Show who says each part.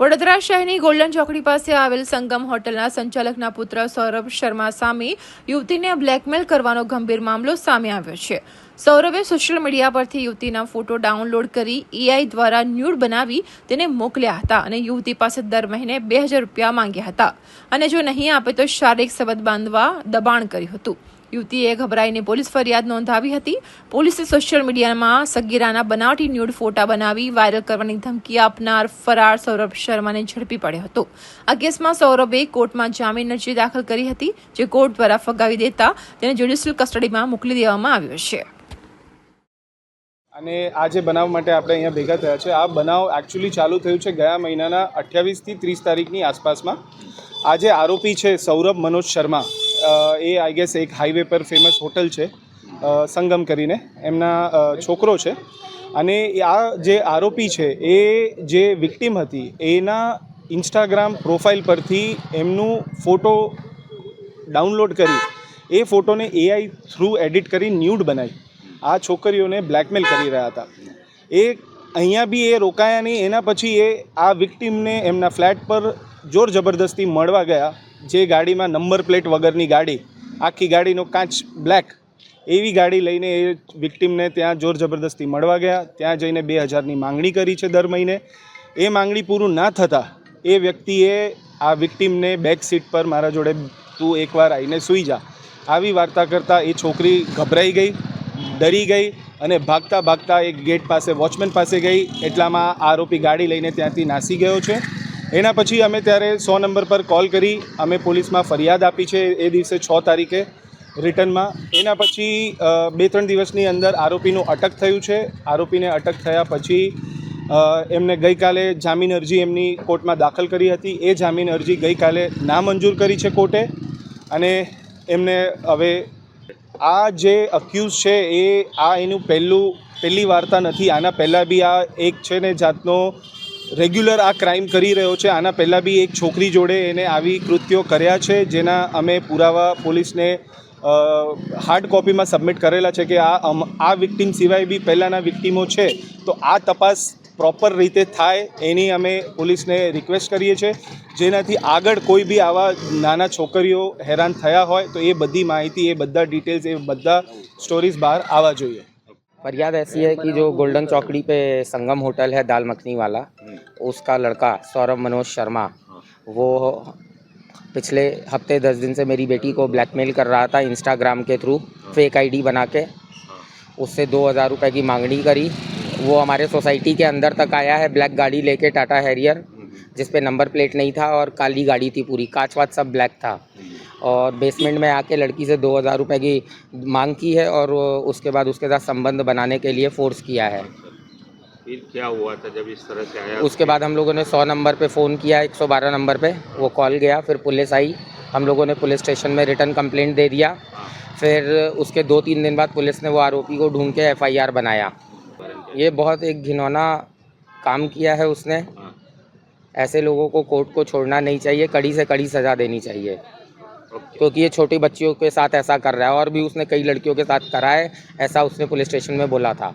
Speaker 1: વડોદરા શહેરની ગોલ્ડન ચોકડી પાસે આવેલ સંગમ હોટલના સંચાલકના પુત્ર સૌરભ શર્મા સામે યુવતીને બ્લેકમેલ કરવાનો ગંભીર મામલો સામે આવ્યો છે. સૌરભે સોશિયલ મીડિયા પરથી યુવતીના ફોટો ડાઉનલોડ કરી એઆઈ દ્વારા ન્યૂડ બનાવી તેને મોકલ્યા હતા અને યુવતી પાસે દર મહિને બે હજાર રૂપિયા માંગ્યા હતા. અને જો નહીં આપે તો શારીરિક સંબંધ બાંધવા દબાણ કર્યું હતું. યુવતીએ ગભરાઈને પોલીસ ફરિયાદ નોંધાવી હતી. પોલીસે સોશિયલ મીડિયામાં સગીરાના બનાવટી ન્યૂડ ફોટા બનાવી વાયરલ કરવાની ધમકી આપનાર ફરાર સૌરભ શર્માને ઝડપી પડ્યો હતો. આ કેસમાં સૌરભે કોર્ટમાં જામીન અરજી દાખલ કરી હતી, જે કોર્ટ દ્વારા ફગાવી દેતા તેને જ્યુડિશિયલ કસ્ટડીમાં મોકલી દેવામાં આવ્યો છે.
Speaker 2: અને આ જે બનાવ માટે આપણે અહીંયા ભેગા થયા છે, આ બનાવ એકચ્યુઅલી ચાલુ થયું છે ગયા મહિનાના અઠ્યાવીસથી ત્રીસ તારીખની આસપાસમાં. આ જે આરોપી છે સૌરભ મનોજ શર્મા. એ આઈ ગેસ એક હાઈવે પર ફેમસ હોટલ છે સંગમ કરીને. એમના છોકરો છે. અને આ જે આરોપી છે, એ જે વિક્ટીમ હતી, એના ઇન્સ્ટાગ્રામ પ્રોફાઇલ પરથી એમનું ફોટો ડાઉનલોડ કરી, એ ફોટોને એઆઈ થ્રુ એડિટ કરી ન્યૂડ બનાવી. આ છોકરીઓને બ્લેકમેલ કરી રહ્યા હતા. એ અહીંયા બી એ રોકાયા નહીં, એના પછી એ આ વિક્ટીમને એમના ફ્લેટ પર જોર જબરદસ્તી મળવા ગયા, જે ગાડીમાં નંબર પ્લેટ વગરની ગાડી, આખી ગાડીનો કાચ બ્લેક એવી ગાડી લઈને એ વિક્ટીમને ત્યાં જોર જબરદસ્તી મળવા ગયા. ત્યાં જઈને બે હજારની માંગણી કરી છે દર મહિને. એ માંગણી પૂરું ના થતાં એ વ્યક્તિએ આ વિક્ટીમને બેક સીટ પર મારા જોડે તું એકવાર આવીને સૂઈ જા. આવી વાર્તા કરતાં એ છોકરી ગભરાઈ ગઈ. ડરી ગઈ અને ભાગતા ભાગતા એક ગેટ પાસે વોચમેન પાસે ગઈ. એટલામાં આરોપી ગાડી લઈને ત્યાંથી નાસી ગયો છે. એના પછી અમે ત્યારે સો નંબર પર કોલ કરી. અમે પોલીસમાં ફરિયાદ આપી છે એ દિવસે છ તારીખે રિટર્નમાં. એના પછી બે ત્રણ દિવસની અંદર આરોપીનું અટક થયું છે. આરોપીને અટક થયા પછી એમને ગઈકાલે જામીન અરજી એમની કોર્ટમાં દાખલ કરી હતી. એ જામીન અરજી ગઈકાલે નામંજૂર કરી છે કોર્ટે અને એમને હવે આ જે અક્યુઝ છે એ આ એનું પહેલું, પહેલી વાર્તા નથી. આના પહેલાં બી આ એક છે ને જાતનો રેગ્યુલર આ ક્રાઇમ કરી રહ્યો છે. આના પહેલાં બી એક છોકરી જોડે એને આવી કૃત્યો કર્યા છે, જેના અમે પુરાવા પોલીસને હાર્ડ કોપીમાં સબમિટ કરેલા છે કે આ આ વિક્ટીમ સિવાય બી પહેલાંના વિક્ટીમો છે. તો આ તપાસ પ્રોપર રીતે થાય એની અમે પોલીસને રિક્વેસ્ટ કરીએ છીએ જેનાથી આગળ કોઈ બી આવા નાના છોકરીઓ હેરાન થયા હોય તો એ બધી માહિતી એ બધા ડિટેલ્સ એ બધા સ્ટોરીઝ બહાર આવવા જોઈએ
Speaker 3: फरियाद ऐसी है कि जो गोल्डन चौकड़ी पे संगम होटल है दाल मखनी वाला उसका लड़का सौरभ मनोज शर्मा वो पिछले हफ्ते दस दिन से मेरी बेटी को ब्लैकमेल कर रहा था इंस्टाग्राम के थ्रू फेक आईडी बना के उससे दो हज़ार रुपये की मांगनी करी वो हमारे सोसाइटी के अंदर तक आया है ब्लैक गाड़ी लेके टाटा हैरियर जिस पे नंबर प्लेट नहीं था और काली गाड़ी थी पूरी। कांच वाच सब ब्लैक था। और बेसमेंट में आके लड़की से दो हज़ार रुपये की मांग की है और उसके बाद उसके साथ संबंध बनाने के लिए फोर्स किया है।
Speaker 4: फिर क्या हुआ था जब इस तरह से आया?
Speaker 3: उसके बाद हम लोगों ने सौ नंबर पे फ़ोन किया एक सौ बारह नंबर पे। वो कॉल गया फिर पुलिस आई। हम लोगों ने पुलिस स्टेशन में रिटर्न कंप्लेंट दे दिया। फिर उसके दो तीन दिन बाद पुलिस ने वो आरोपी को ढूंढ के एफआईआर बनाया। ये बहुत एक घिनौना काम किया है उसने। ऐसे लोगों को कोर्ट को छोड़ना नहीं चाहिए कड़ी से कड़ी सज़ा देनी चाहिए। क्योंकि ये छोटी बच्चियों के साथ ऐसा कर रहा है और भी उसने कई लड़कियों के साथ करा है ऐसा उसने पुलिस स्टेशन में बोला था।